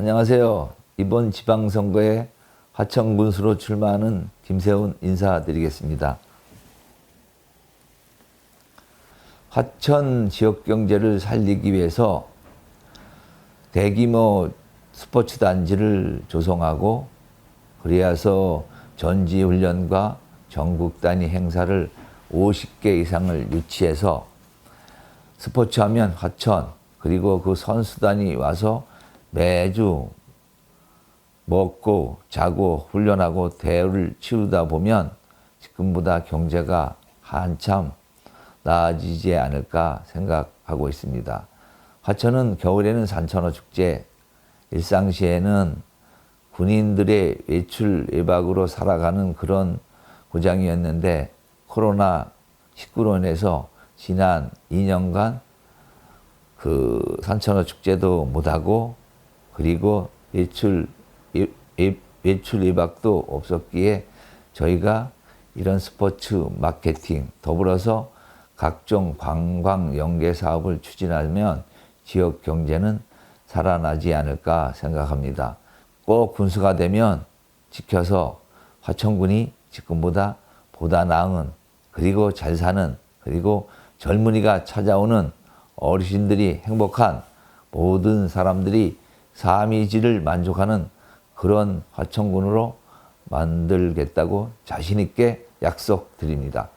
안녕하세요. 이번 지방선거에 화천 군수로 출마하는 김세훈 인사드리겠습니다. 화천 지역 경제를 살리기 위해서 대규모 스포츠 단지를 조성하고 그리하서 전지 훈련과 전국 단위 행사를 50개 이상을 유치해서 스포츠 하면 화천 그리고 그 선수단이 와서 매주 먹고 자고 훈련하고 대를 치우다 보면 지금보다 경제가 한참 나아지지 않을까 생각하고 있습니다. 화천은 겨울에는 산천어 축제, 일상시에는 군인들의 외출 외박으로 살아가는 그런 고장이었는데 코로나 19로 인해서 지난 2년간 그 산천어 축제도 못하고 그리고 외출 외- 외출 외박도 없었기에 저희가 이런 스포츠 마케팅 더불어서 각종 관광 연계 사업을 추진하면 지역 경제는 살아나지 않을까 생각합니다. 꼭 군수가 되면 지켜서 화천군이 지금보다 보다 나은 그리고 잘 사는 그리고 젊은이가 찾아오는 어르신들이 행복한 모든 사람들이 질을 만족하는 그런 화천군으로 만들겠다고 자신 있게 약속드립니다.